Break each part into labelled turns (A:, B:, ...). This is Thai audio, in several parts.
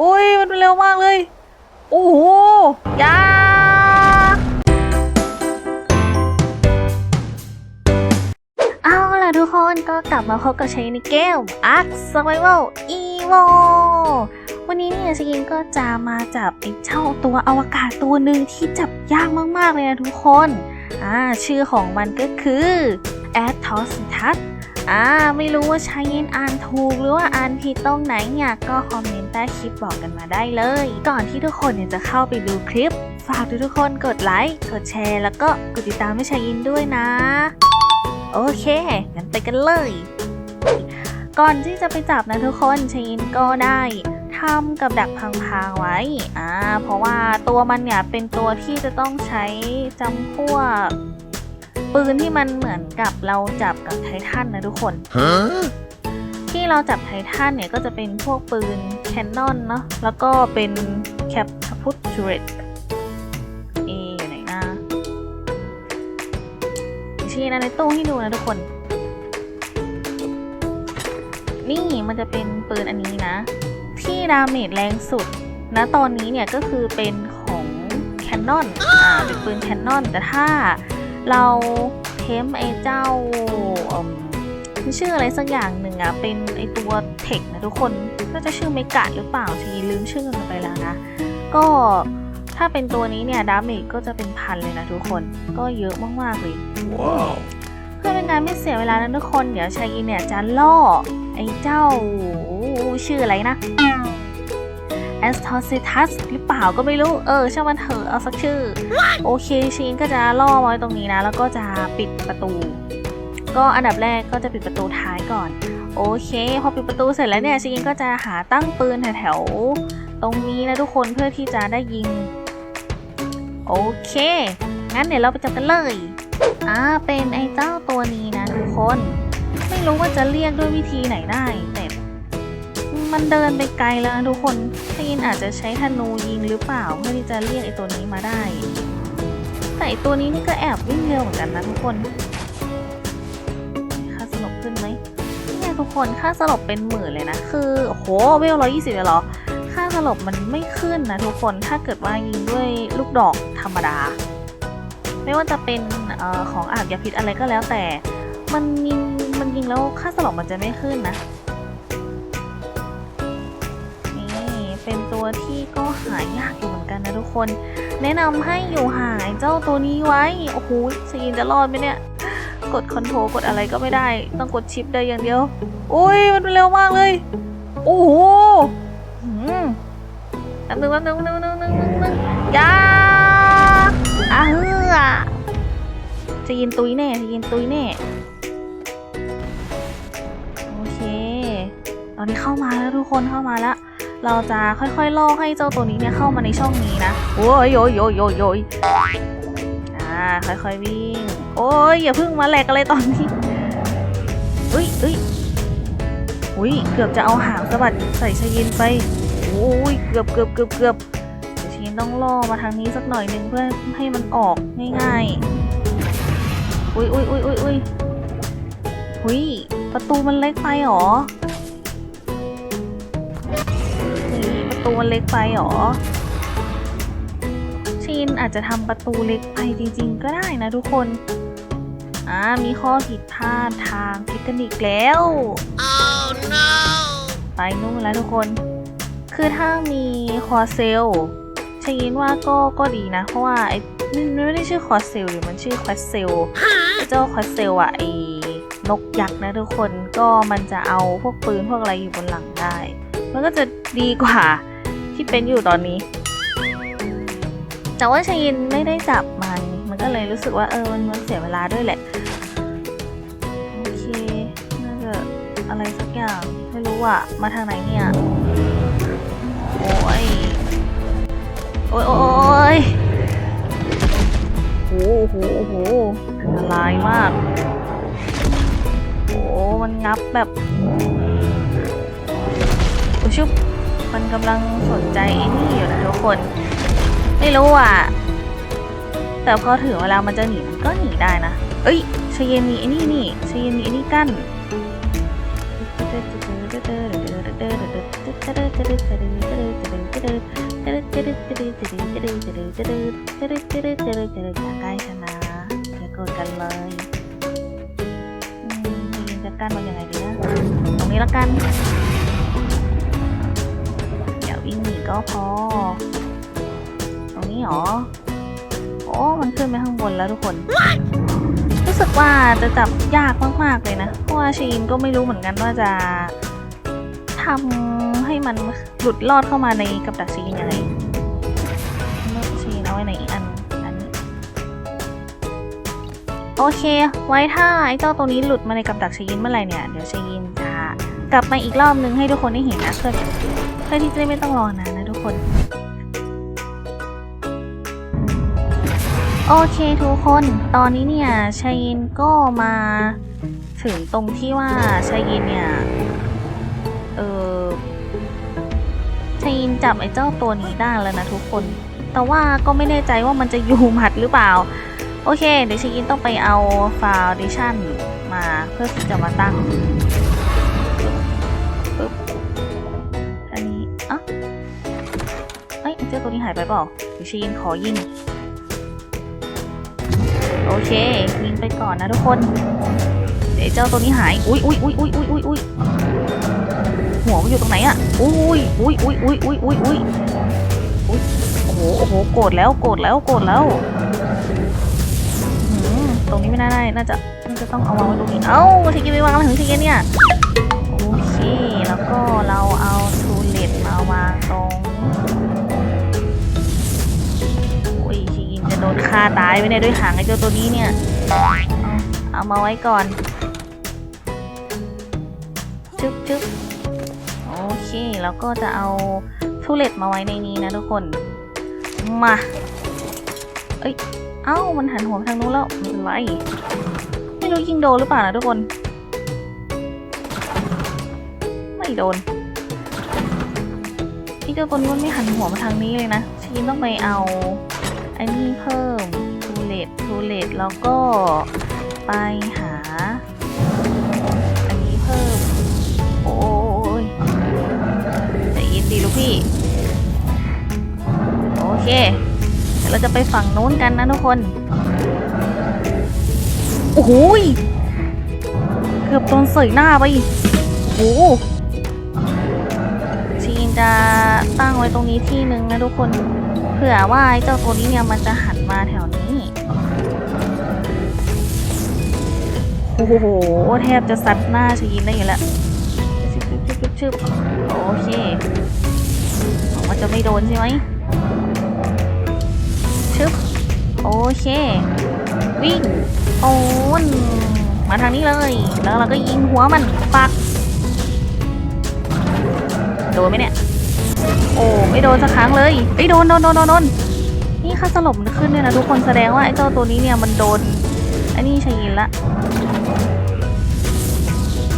A: อุ้ยมันเร็วมากเลย โอ้โหยาเอาล่ะทุกคนก็กลับมาพบกับชัยในเกม Ark Survival Evo วันนี้เนี่ยชิกินก็จะมาจับไอ้เจ้าตัวอวกาศตัวหนึ่งที่จับยากมากๆเลยนะทุกคน อ่าชื่อของมันก็คือ a t o s t u s อ่าไม่รู้ว่าใช้ยินอ่านถูกหรือว่าอ่านผิดตรงไหนเนี่ยก็คอมเมนต์ใต้คลิปบอกกันมาได้เลย ก่อนที่ทุกคนเนี่ยจะเข้าไปดูคลิป ฝากทุกคนกดไลค์กดแชร์ แล้วก็กดติดตามให้ชายินด้วยนะ โอเคงั้นไปกันเลย ก่อนที่จะไปจับนะทุกคนชายินก็ได้ทำกับดักพังๆไว้ อ่า เพราะว่าตัวมันเนี่ยเป็นตัวที่จะต้องใช้จำพวก ปืนที่มันเหมือนกับเราจับกับไททันนะทุกคน
B: Huh?
A: ที่เราจับไททันเนี่ยก็จะเป็นพวกปืนแคนนอนเนาะแล้วก็เป็นแคปพุตจูเรตเออยู่ไหนนะชี้นะในตู้ให้ดูนะทุกคน นี่มันจะเป็นปืนอันนี้นะ ที่ดาเมจแรงสุดนะตอนนี้เนี่ยก็คือเป็นของแคนนอนอ่าเป็นปืนแคนนอนแต่ถ้า เราเทมไอ้เจ้าเอิ่มมันชื่ออะไรสักอย่างหนึ่งอะเป็นไอ้ตัวเทคนะทุกคนน่าจะชื่อเมกะหรือเปล่าชีลืมชื่อมันไปแล้วนะ ก็ถ้าเป็นตัวนี้เนี่ยดาเมจก็จะเป็นพันเลยนะทุกคนก็เยอะมากๆเลย
B: Wow.
A: เพื่อเป็นการไม่เสียเวลานะทุกคนเดี๋ยวชายีเนี่ยจะล่อไอ้เจ้าชื่ออะไรนะ a s t o c i t u s หรือเปล่าก็ไม่รู้ เออช่างมันเถอะเอาสักชื่อ โอเคชายีก็จะล่อไว้ตรงนี้นะ แล้วก็จะปิดประตู ก็อันดับแรกก็จะปิดประตูท้ายก่อน โอเค พอปิดประตูเสร็จแล้วเนี่ยชายีก็จะหาตั้งปืนแถวๆตรงนี้นะทุกคนเพื่อที่จะได้ยิง โอเค งั้นเดี๋ยวเราไปจับกันเลยอ่าเป็นไอ้เจ้าตัวนี้นะทุกคน ไม่รู้ว่าจะเรียกด้วยวิธีไหนได้แต่ มันเดินไปไกลแล้วทุกคนถ้ายินอาจจะใช้ธนูยิงหรือเปล่าเพื่อที่จะเรียกไอ้ตัวนี้มาได้ แต่ไอ้ตัวนี้นี่ก็แอบวิ่งเร็วเหมือนกันนะทุกคนค่าสลบขึ้นไหมเนี่ยทุกคนค่าสลบเป็นหมื่นเลยนะ คือโหเวลร้อยยี่สิบเลยเหรอ ค่าสลบมันไม่ขึ้นนะทุกคนถ้าเกิดว่ายิงด้วยลูกดอกธรรมดา ไม่ว่าจะเป็นออของอาบยาพิษอะไรก็แล้วแต่ มันยิงมันยิงแล้วค่าสลบมันจะไม่ขึ้นนะ เป็นตัวที่ก็หายากอยู่เหมือนกันนะทุกคน แนะนำให้อยู่หางไอ้เจ้าตัวนี้ไว้ โอ้โหซีนจะรอดไหมเนี่ย กดคอนโทรกดอะไรก็ไม่ได้ ต้องกดชิปได้อย่างเดียว อุ้ยมันเร็วมากเลย โอ้โหหืมแป๊บนึงแป๊บนึงแป๊บนึงแป๊บนึงแป๊บนึงแป๊บนึงยาอาเฮือจะยินตุยแน่จะยินตุยแน่โอเค ตอนนี้เข้ามาแล้วทุกคนเข้ามาแล้ว เราจะค่อยๆล่อให้เจ้าตัวนี้เนี่ยเข้ามาในช่องนี้นะโอ้ยโยยโยยโยยโยอ่าค่อยๆวิ่ง โอ้ยอย่าเพิ่งมาแหลกอะไรตอนนี้อุ้ยอุ้ยอุ้ยเกือบจะเอาหางสะบัดใส่ชยินไปโอ้ยเกือบเกือบเกือบเกือบเดี๋ยวชยินต้องล่อมาทางนี้สักหน่อยหนึงเพื่อให้มันออกง่ายๆอุ้ยอุ้ยอุ้ยอุ้ยอุ้ยอุ้ยประตูมันเล็กไปหรอ ตูมันเล็กไปหรอ ชินอาจจะทำประตูเล็กไปจริงๆ ก็ได้นะทุกคน อ่า มีข้อผิดพลาดทางเทคนิคแล้ว
B: Oh no!
A: ไปนู่นแล้วทุกคน คือถ้ามีคอเซลชินว่าก็ก็ดีนะ เพราะว่าไอ้นี่มันไม่ได้ชื่อคอเซลหรือมันชื่อควอเซลเจ้าควอเซลอะไอ้นกยักษ์นะทุกคนก็มันจะเอาพวกปืนพวกอะไรอยู่บนหลังได้ มันก็จะดีกว่า ที่เป็นอยู่ตอนนี้ แต่ว่าชยินไม่ได้จับมัน มันก็เลยรู้สึกว่าเออมันมันเสียเวลาด้วยแหละ โอเค น่าจะอะไรสักอย่าง ไม่รู้อะ มาทางไหนเนี่ย โอ้ย โอ้ยโอ้ยโอ้โหโอ้โหอันตรายมากโอ้มันงับแบบ โอ้ชุบ มันกำลังสนใจไอ้นี่อยู่นะทุกคน ไม่รู้อะ แต่พอถึงเวลามันจะหนีมันก็หนีได้นะ เอ้ยชเยนมีไอ้นี่นี่ชเยนมีไอ้นี่กั้นเใกล้ชนะอย่าโกรธกันเลยจะกั้นมันยังไงดีนะตรงนี้ละกัน ก็พอ ตรงนี้หรอ โอ้ มันขึ้นไปข้างบนแล้วทุกคน รู้สึกว่าจะจับยากมากๆเลยนะ เพราะว่าชีนก็ไม่รู้เหมือนกันว่าจะทำให้มันหลุดลอดเข้ามาในกับดักชีนยังไงเมื่อชีนเอาไว้ในอีกอันอันนี้ โอเค ไว้ถ้าไอ้เจ้าตัวนี้หลุดมาในกับดักชีนเมื่อไหร่เนี่ย เดี๋ยวชีนจะกลับมาอีกรอบนึงให้ทุกคนได้เห็นนะเพื่อเพื่อที่จะได้ไม่ต้องรอนานนะทุก คน โอเคทุกคน ตอนนี้เนี่ยชายินก็มาถึงตรงที่ว่าชายินเนี่ย เออชายินจับไอ้เจ้าตัวนี้ได้แล้วนะทุกคน แต่ว่าก็ไม่แน่ใจว่ามันจะอยู่หมัดหรือเปล่า โอเค เดี๋ยวชายินต้องไปเอาฟาวเดชั่นมาเพื่อที่จะมาตั้ง เจ้าตัวนี้หายไปเปล่าเดี๋ยวชายินขอยิง โอเค ยิงไปก่อนนะทุกคน เดี๋ยวเจ้าตัวนี้หาย อุ้ยอุ้ยอุ้ยอุ้ยอุ้ยอุ้ยอุ้ยหัวมันอยู่ตรงไหนอะอุ้ยอุ้ยอุ้ยอุ้ยอุ้ยอุ้ยอุ้ยอุ้ยโอ้โห โอ้โห โกรธแล้ว โกรธแล้ว โกรธแล้ว ตรงนี้ไม่น่าได้ น่าจะน่าจะต้องเอาวางไว้ตรงนี้ เอ้าทีกี้ไปวางถึงทีกี้เนี่ย โอเค แล้วก็เราเอาทูเลตมาวางตรง ดนฆ่าตายไปเนี่ยด้วยหางไอ้เจ้าตัวนี้เนี่ย เอามาไว้ก่อนจึ๊บจึ๊บโอเค แล้วก็จะเอาทูเลตมาไว้ในนี้นะทุกคน มา เอ้ย เอ้า มันหันหัวไปทางนู้นแล้วไม่เป็นไร ไม่รู้ยิงโดนหรือเปล่านะทุกคน ไม่โดนไอ้เจ้าตัวนี้มันไม่หันหัวมาทางนี้เลยนะชีนต้องไปเอา อ้นี่เพิ่มทูเลตทูเลตแล้วก็ไปหา อันนี้เพิ่ม โอ้ยใจเย็นดีลูกพี่ โอเคเดี๋ยวเราจะไปฝั่งนู้นกันนะทุกคน โอ้โหเกือบโดนเสยหน้าไปโอ้ชีนจะตั้งไว้ตรงนี้ที่หนึ่งนะทุกคน เผื่อว่าไอ้เจ้าตัวนี้เนี่ยมันจะหันมาแถวนี้ โอ้โห แทบจะซัดหน้าชีนได้อยู่แล้วชึบชึบชึบชึบโอเคหวังว่าจะไม่โดนใช่ไหมชึบโอเค วิ่งโอ้นมาทางนี้เลย แล้วเราก็ยิงหัวมันปัก โดนไหมเนี่ย โอ้ไม่โดนสักครั้งเลยไอ้โดนโดนโดนโดนนี่ค่าสลบมันขึ้นเนี่ยนะทุกคนแสดงว่าไอ้เจ้าตัวนี้เนี่ยมันโดนไอ้นี่ชายินละ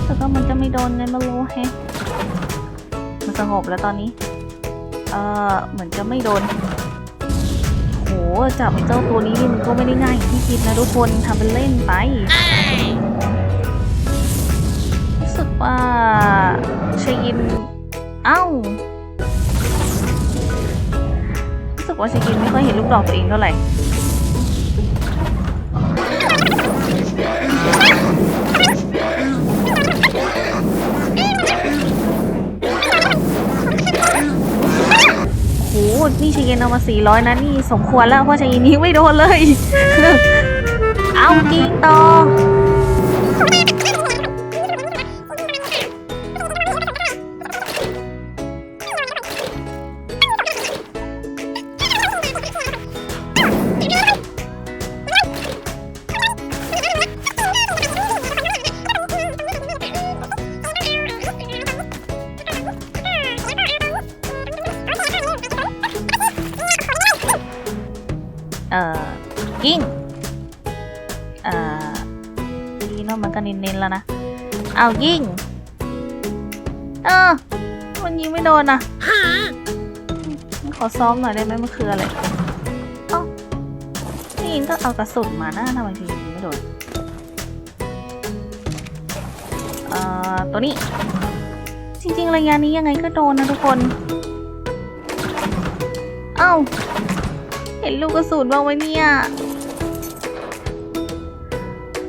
A: แต่ก็มันจะไม่โดนไงม่รู้แฮะมันสงบแล้วตอนนี้ เออเหมือนจะไม่โดนโหจับไอ้เจ้าตัวนี้นี่มันก็ไม่ได้ง่ายที่คิดนะทุกคนทำเป็นเล่นไปรู้สึกว่าชยินเอ้า กว่าชยินไม่ค่อยเห็นลูกดอกตัวเองเท่าไหร่โหนี่ชยินเอามา 400 นะ นี่สมควรแล้ว เพราะชยินนี้ไม่โดนเลย เอาจริงต่อ เอายิง เออ มันยิงไม่โดนนะขอซ้อมหน่อยได้ไหมมันคืออะไร เอ้านี่ยิงก็เอากระสุนมาหนะทำไมถึงยิงไม่โดน เอ่อ ตัวนี้ จริง ๆ ระยะนี้ยังไงก็โดนนะทุกคน เอ้า เห็นลูกกระสุนบ้างไหมเนี่ย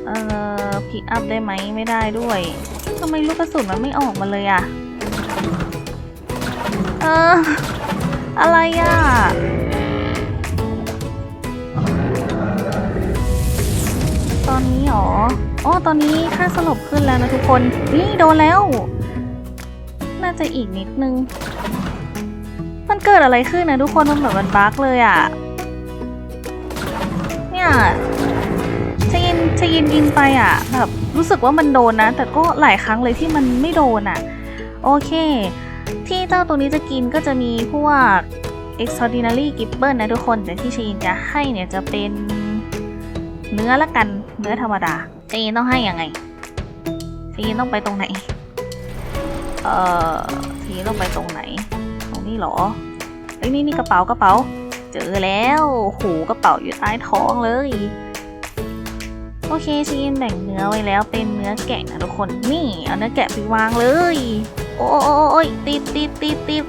A: เอ่อ พิกอัพได้ไหมไม่ได้ด้วยทำไมลูกกระสุนมันไม่ออกมาเลยอะเออ อะไรอะตอนนี้หรออ๋อตอนนี้ค่าสลบขึ้นแล้วนะทุกคน นี่โดนแล้ว น่าจะอีกนิดนึง มันเกิดอะไรขึ้นนะทุกคน มันเหมือนมันบั๊กเลยอะเนี่ย ชยินชยินยิงไปอะ แบบรู้สึกว่ามันโดนนะ แต่ก็หลายครั้งเลยที่มันไม่โดนอะ โอเค ที่เจ้าตัวนี้จะกินก็จะมีพวก extraordinary gibber นะทุกคน แต่ที่ชยินจะให้เนี่ยจะเป็นเนื้อละกัน เนื้อธรรมดาชยินต้องให้ยังไงชยินต้องไปตรงไหน เอ่อชยินต้องไปตรงไหน ตรงนี้เหรอเอ้ยนี่นี่กระเป๋ากระเป๋า เจอแล้วโหกระเป๋าอยู่ใต้ท้องเลย โอเคชีนแบ่งเนื้อไว้แล้วเป็นเนื้อแกะนะทุกคนนี่เอาเนื้อแกะไปวางเลย โอ้โอโอโอ้ยติดติดติดติด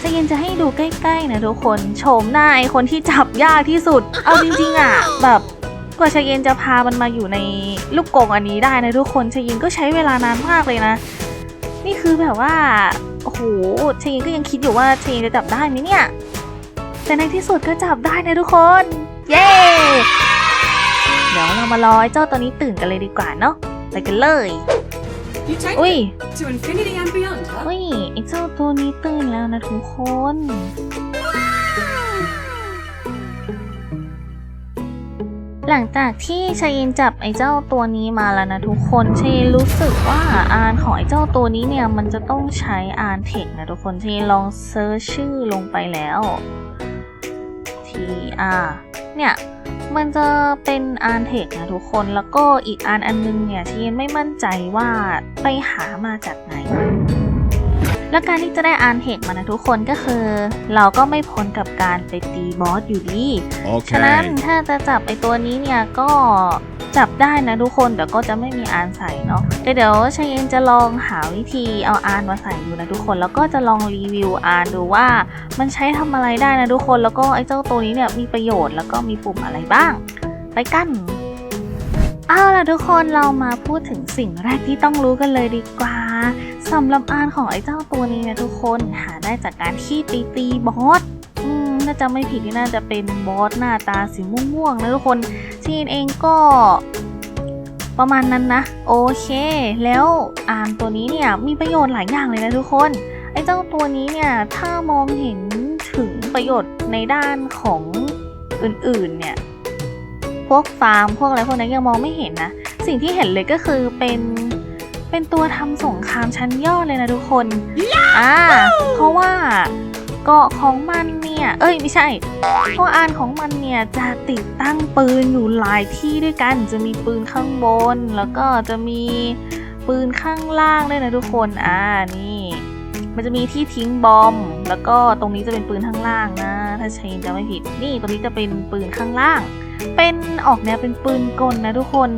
A: ชีนจะให้ดูใกล้ๆนะทุกคนโฉมหน้าไอคนที่จับยากที่สุด เอาจริงๆอะแบบกว่าชาเยนจะพามันมาอยู่ในลูกกงอันนี้ได้นะทุกคนชาเยนก็ใช้เวลานานมากเลยนะ นี่คือแบบว่าโอ้โหเชนก็ยังคิดอยู่ว่าเชนจะจับได้ไหมเนี่ยแต่ในที่สุดก็จับได้นะทุกคน เย้ เดี๋ยวเรามารอไอ้เจ้าตัวนี้ตื่นกันเลยดีกว่าเนาะ ไปกันเลย
B: You take
A: อุ้ย
B: it to infinity and beyond, huh?
A: อุ้ยไอ้เจ้าตัวนี้ตื่นแล้วนะทุกคน หลังจากที่ชายินจับไอ้เจ้าตัวนี้มาแล้วนะทุกคนชายินรู้สึกว่าอานของไอ้เจ้าตัวนี้เนี่ยมันจะต้องใช้อานเทคนะทุกคนชายินลองเซิร์ชชื่อลงไปแล้ว อ่าเนี่ยมันจะเป็นอานเทคนะทุกคนแล้วก็อีกอันอันนึงเนี่ยชายินไม่มั่นใจว่าไปหามาจากไหน และการที่จะได้อานเทคมานะทุกคนก็คือ เราก็ไม่พ้นกับการไปตีบอสอยู่ดีฉะนั้น
C: Okay.
A: ถ้าจะจับไอตัวนี้เนี่ยก็จับได้นะทุกคนแต่ก็จะไม่มีอานใส่เนาะแต่เดี๋ยวชายเย็นจะลองหาวิธีเอาอานมาใส่ดูนะทุกคน แล้วก็จะลองรีวิวอานดูว่ามันใช้ทำอะไรได้นะทุกคน แล้วก็ไอเจ้าตัวนี้เนี่ยมีประโยชน์แล้วก็มีปุ่มอะไรบ้าง ไปกัน เอาล่ะทุกคนเรามาพูดถึงสิ่งแรกที่ต้องรู้กันเลยดีกว่าสำหรับอานของไอ้เจ้าตัวนี้นะทุกคนหาได้จากการที่ไปตีบอสอืมน่าจะไม่ผิดที่น่าจะเป็นบอสหน้าตาสีม่วงๆนะทุกคนทีนเองก็ประมาณนั้นนะ โอเค แล้วอานตัวนี้เนี่ยมีประโยชน์หลายอย่างเลยนะทุกคน ไอ้เจ้าตัวนี้เนี่ยถ้ามองเห็นถึงประโยชน์ในด้านของอื่นๆเนี่ย พวกฟาร์มพวกอะไรพวกนั้นยังมองไม่เห็นนะ สิ่งที่เห็นเลยก็คือเป็นเป็นตัวทำสงครามชั้นยอดเลยนะทุกคนอ่าเพราะว่าเกาะของมันเนี่ย เอ้ยไม่ใช่เพราะอานของมันเนี่ยจะติดตั้งปืนอยู่หลายที่ด้วยกัน จะมีปืนข้างบน แล้วก็จะมีปืนข้างล่างด้วยนะทุกคน อ่านี่ มันจะมีที่ทิ้งบอม แล้วก็ตรงนี้จะเป็นปืนข้างล่างนะ ถ้าใช้จะไม่ผิด นี่ตรงนี้จะเป็นปืนข้างล่าง เป็นออกแนวเป็นปืนกลนะทุกคน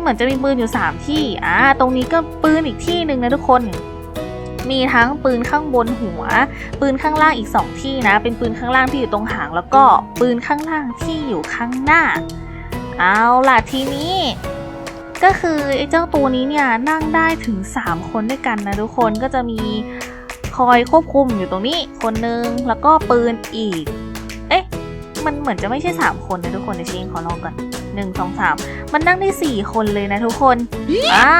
A: เหมือนจะมีปืนอยู่ 3 ที่ อ่า ตรงนี้ก็ปืนอีกที่หนึ่งนะทุกคน มีทั้งปืนข้างบนหัว ปืนข้างล่างอีก 2 ที่นะ เป็นปืนข้างล่างที่อยู่ตรงหาง แล้วก็ปืนข้างล่างที่อยู่ข้างหน้า เอาล่ะทีนี้ก็คือไอ้เจ้าตัวนี้เนี่ยนั่งได้ถึง 3 คนด้วยกันนะทุกคนก็จะมีคอยควบคุมอยู่ตรงนี้คนนึงแล้วก็ปืนอีก มันเหมือนจะไม่ใช่ 3 คนนะทุกคนเดี๋ยวชิงขอลองก่อนหนึ่งสองสามมันนั่งได้4คนเลยนะทุกคนอ่า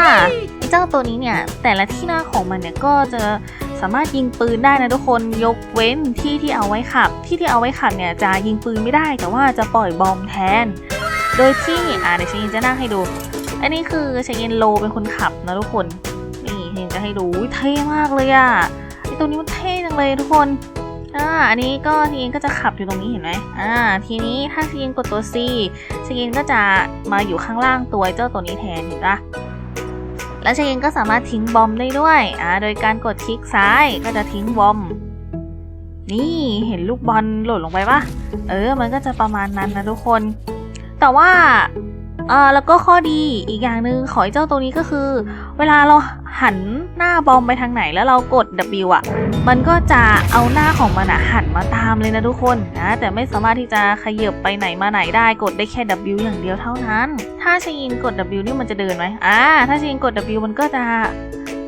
A: ไอ้เจ้าตัวนี้เนี่ย แต่ละที่หน้าของมันเนี่ยก็จะสามารถยิงปืนได้นะทุกคนยกเว้นที่ที่เอาไว้ขับ ที่ที่เอาไว้ขับเนี่ยจะยิงปืนไม่ได้แต่ว่าจะปล่อยบอมแทน โดยที่อ่าเดี๋ยวเชนจะนั่งให้ดู อันนี้คือเชนโลเป็นคนขับนะทุกคนนี่เชนจะให้ดูเท่มากเลยอะไอตัวนี้มันเท่จังเลยทุกคน อ่าอันนี้ก็ทีนก็จะขับอยู่ตรงนี้เห็นไหมอ่าทีนี้ถ้าทีนกดตัว C ชยินก็จะมาอยู่ข้างล่างตัวเจ้าตัวนี้แทนเห็นปะและชยินก็สามารถทิ้งบอมได้ด้วยอ่าโดยการกดคลิกซ้ายก็จะทิ้งบอม นี่เห็นลูกบอลหล่นลงไปปะเออ มันก็จะประมาณนั้นนะทุกคน แต่ว่า เออแล้วก็ข้อดีอีกอย่างหนึ่งของไอ้เจ้าตัวนี้ก็คือ เวลาเราหันหน้าบอมไปทางไหนแล้วเรากด W อะ มันก็จะเอาหน้าของมันอะหันมาตามเลยนะทุกคนนะแต่ไม่สามารถที่จะขยับไปไหนมาไหนได้กดได้แค่ W อย่างเดียวเท่านั้น ถ้าชยินกด W นี่มันจะเดินไหมอ่าถ้าชยินกด W มันก็จะ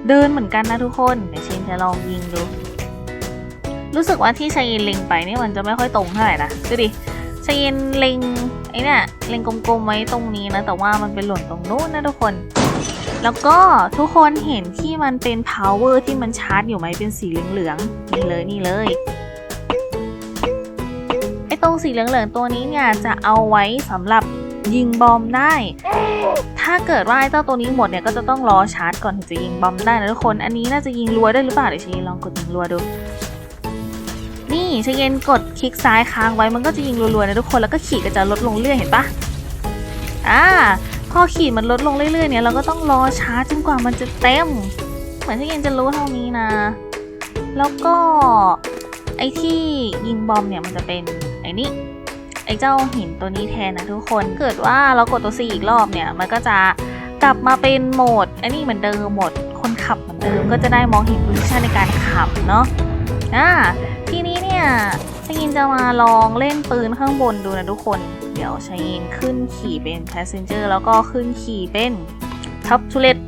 A: เดินเหมือนกันนะทุกคนเดี๋ยวชยินจะลองยิงดูรู้สึกว่าที่ชยินเล็งไปนี่มันจะไม่ค่อยตรงเท่าไหร่นะดูดิชยินเล็งไอ้เนี่ยเล็งกลมๆไว้ตรงนี้นะแต่ว่ามันเป็นหล่นตรงนู้นนะทุกคน แล้วก็ทุกคนเห็นที่มันเป็น power ที่มันชาร์จอยู่ไหมเป็นสีเหลืองๆนี่เลยนี่เลยไอ้ตรงสีเหลืองๆตัวนี้เนี่ยจะเอาไว้สำหรับยิงบอมได้ ถ้าเกิดว่าไอ้เจ้าตัวนี้หมดเนี่ยก็จะต้องรอชาร์จก่อนถึงจะยิงบอมได้นะทุกคน อันนี้น่าจะยิงรัวได้หรือเปล่าเดี๋ยวชยิลองกดยิงรัวดู นี่ชยินกดคลิกซ้ายค้างไว้มันก็จะยิงรัวๆนะทุกคนแล้วก็ขีดก็จะลดลงเรื่อยเห็นปะอ่าพอขีดมันลดลงเรื่อยๆเนี่ยเราก็ต้องรอชาร์จจนกว่ามันจะเต็ม เหมือนที่ยินจะรู้เท่านี้นะ แล้วก็ไอ้ที่ยิงบอมเนี่ยมันจะเป็นไอ้นี่ไอ้เจ้าหินตัวนี้แทนนะทุกคนเกิดว่าเรากดตัว C อีกรอบเนี่ยมันก็จะกลับมาเป็นโหมดไอ้นี่เหมือนเดิมโหมดคนขับเหมือนเดิมก็จะได้มองเห็นโพซิชันในการขับเนาะอ่า เนี่ยชยินจะมาลองเล่นปืนข้างบนดูนะทุกคน เดี๋ยวชยินขึ้นขี่เป็น passenger แล้วก็ขึ้นขี่เป็น top t u l e t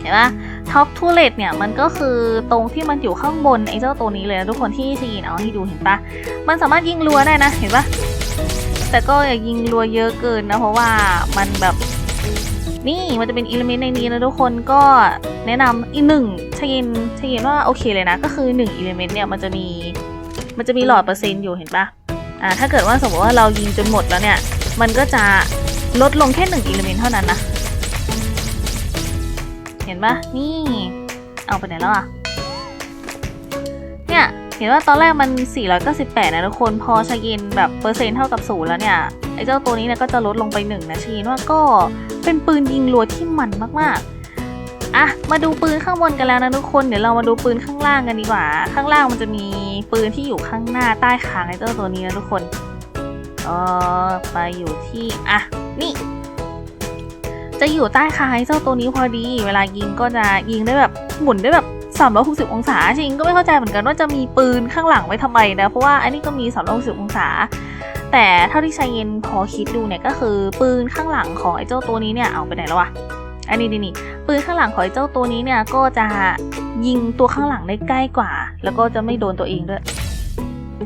A: เห็นปะ top t u l e t เนี่ยมันก็คือตรงที่มันอยู่ข้างบนไอ้เจ้าตัวนี้เลยนะทุกคนที่ชยินเอาให้ดูเห็นปะมันสามารถยิงรัวได้นะเห็นปะแต่ก็อย่ายิงรัวเยอะเกินนะ เพราะว่ามันแบบนี่มันจะเป็นอิเลเมนต์ในนี้นะทุกคนก็แนะนำอีกหนึ่งชยินชยินว่าโอเคเลยนะ ก็คือ1อิเลเมนต์เนี่ยมันจะมี มันจะมีหลอดเปอร์เซ็นต์อยู่เห็นปะอ่าถ้าเกิดว่าสมมติว่าเรายิงจนหมดแล้วเนี่ย มันก็จะลดลงแค่หนึ่งอิเลเมนต์เท่านั้นนะ เห็นปะนี่ เอาไปไหนแล้วอะเนี่ย เห็นว่าตอนแรกมัน 498 นะทุกคน พอชายินแบบเปอร์เซ็นต์เท่ากับศูนย์แล้วเนี่ย ไอ้เจ้าตัวนี้เนี่ยก็จะลดลงไปหนึ่งนะชายินว่าก็เป็นปืนยิงรัวที่มันมากๆอะมาดูปืนข้างบนกันแล้วนะทุกคน เดี๋ยวเรามาดูปืนข้างล่างกันดีกว่า ข้างล่างมันจะมี ปืนที่อยู่ข้างหน้าใต้คางไอ้เจ้าตัวนี้นะทุกคนเออไปอยู่ที่อะนี่ จะอยู่ใต้คางไอเจ้าตัวนี้พอดี เวลายิงก็จะยิงได้แบบหมุนได้แบบ360 องศาจริงก็ไม่เข้าใจเหมือนกันว่าจะมีปืนข้างหลังไว้ทำไมนะ เพราะว่าอันนี้ก็มี 360 องศา แต่เท่าที่ชายเย็นพอคิดดูเนี่ยก็คือปืนข้างหลังของไอ้เจ้าตัวนี้เนี่ยเอาไปไหนแล้ววะ อันนี้นี่นี่ปืนข้างหลังของไอ้เจ้าตัวนี้เนี่ยก็จะยิงตัวข้างหลังได้ใกล้กว่า แล้วก็จะไม่โดนตัวเองด้วย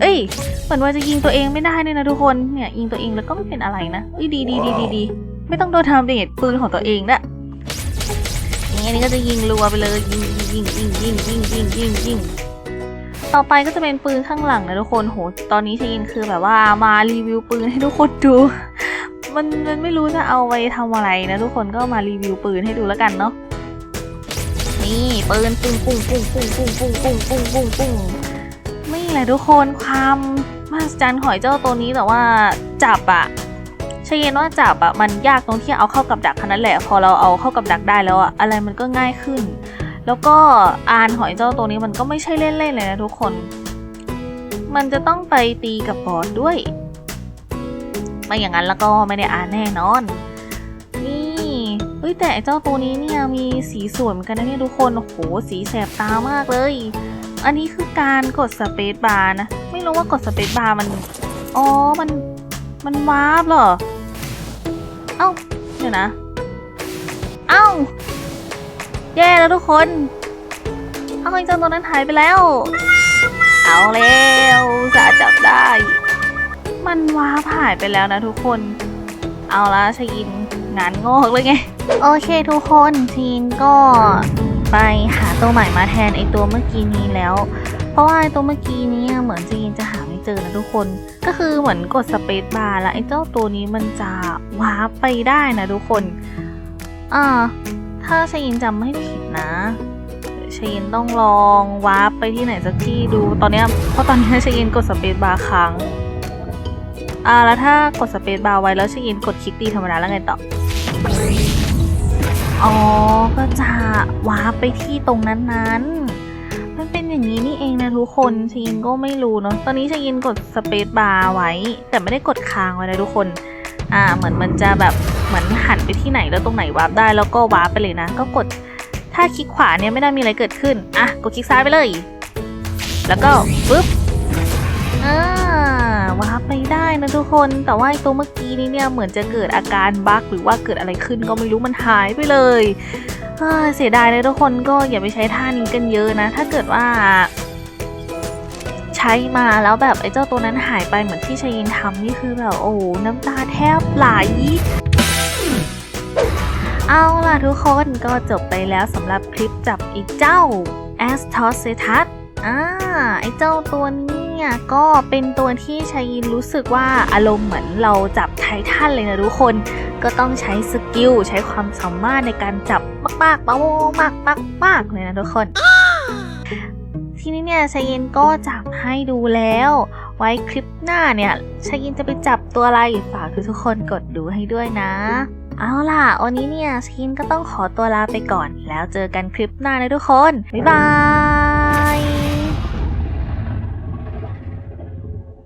A: เอ้ยเหมือนว่าจะยิงตัวเองไม่ได้ด้วยนะทุกคนเนี่ยยิงตัวเองแล้วก็ไม่เป็นอะไรนะเอ้ยดีดีดีดีดีไม่ต้องโดนทำเดทปืนของตัวเองนะอย่างนี้ก็จะยิงรัวไปเลยยิงยิงยิงยิงยิงยิงยิงยิงต่อไปก็จะเป็นปืนข้างหลังนะทุกคนโหตอนนี้ชยินคือแบบว่ามารีวิวปืนให้ทุกคนดู มันมันไม่รู้จะเอาไว้ทำอะไรนะทุกคนก็มารีวิวปืนให้ดูแล้วกันเนาะนี่ปืนปุ้งปุ้งปุ้งปุ้งปุ้งปุ้งปุ้งปุ้งปุ้งปุ้งนี่แหละทุกคนความมหัศจรรย์หอยเจ้าตัวนี้แต่ว่าจับอะเชยนว่าจับอะมันยากตรงที่เอาเข้ากับดักแค่นั้นแหละ พอเราเอาเข้ากับดักได้แล้วอะอะไรมันก็ง่ายขึ้น แล้วก็อานหอยเจ้าตัวนี้มันก็ไม่ใช่เล่นๆเลยนะทุกคน มันจะต้องไปตีกับบอสด้วย ไม่อย่างนั้นแล้วก็ไม่ได้อ่านแน่นอน นี่เฮ้ยแต่ไอ้เจ้าตัวนี้เนี่ยมีสีสวยเหมือนกันนะเนี่ยทุกคนโอ้โหสีแสบตามากเลย อันนี้คือการกดสเปซบาร์นะ ไม่รู้ว่ากดสเปซบาร์มันอ๋อมันมันวาร์ปเหรอ เอ้าเดี๋ยวนะ เอ้าแย่แล้วทุกคนเอาไอ้เจ้าตัวนั้นหายไปแล้ว เอาแล้วจะจับได้ มันว้าผ่ายไปแล้วนะทุกคน เอาละชยินงานงอกเลยไง โอเคทุกคนชีนก็ไปหาตัวใหม่มาแทนไอตัวเมื่อกี้นี้แล้ว เพราะว่าไอตัวเมื่อกี้นี้เหมือนจีนจะหาไม่เจอนะทุกคน ก็คือเหมือนกดสเปซบาร์แล้วไอเจ้าตัวนี้มันจะว้าไปได้นะทุกคนอ่าถ้าชยินจำไม่ผิดนะชยินต้องลองวาร์ปไปที่ไหนสักที่ดู ตอนนี้เพราะตอนนี้ชยินกดสเปซบาร์ค้าง อ่าแล้วถ้ากดสเปซบาร์ไว้แล้วชยินกดคลิกตีธรรมดาแล้วไงต่อ อ๋อ ก็จะวาร์ปไปที่ตรงนั้นๆ มันเป็นอย่างนี้นี่เองนะทุกคนชยินก็ไม่รู้เนาะ ตอนนี้ชยินกดสเปซบาร์ไว้ แต่ไม่ได้กดค้างไว้นะทุกคน อ่า เหมือนมันจะแบบเหมือนหันไปที่ไหนแล้วตรงไหนวาร์ปได้แล้วก็วาร์ปไปเลยนะ ก็กด ถ้าคลิกขวาเนี่ยไม่ได้มีอะไรเกิดขึ้น อะ กดคลิกซ้ายไปเลย แล้วก็ปึ๊บ ได้นะทุกคน แต่ว่าไอ้ตัวเมื่อกี้นี้เนี่ยเหมือนจะเกิดอาการบั๊กหรือว่าเกิดอะไรขึ้นก็ไม่รู้มันหายไปเลยเสียดายเลยทุกคนก็อย่าไปใช้ท่านี้กันเยอะนะ ถ้าเกิดว่า ใช้มาแล้วแบบไอ้เจ้าตัวนั้นหายไปเหมือนที่ชายินทำนี่คือแบบโอ้น้ำตาแทบไหลเอาล่ะทุกคนก็จบไปแล้วสำหรับคลิปจับอีกเจ้า a s t o s e t u s อ่าไอ้เจ้าตัวนี้ เนี่ย ก็เป็นตัวที่ชายินรู้สึกว่าอารมณ์เหมือนเราจับไททันเลยนะทุกคน ก็ต้องใช้สกิลใช้ความสามารถในการจับมากๆมากมากมากมากเลยนะทุกคน ทีนี้เนี่ยชายินก็จับให้ดูแล้ว ไว้คลิปหน้าเนี่ยชายินจะไปจับตัวอะไรฝากทุกคนกดดูให้ด้วยนะเอาล่ะ วันนี้เนี่ยชายินก็ต้องขอตัวลาไปก่อน แล้วเจอกันคลิปหน้านะทุกคน บ๊ายบาย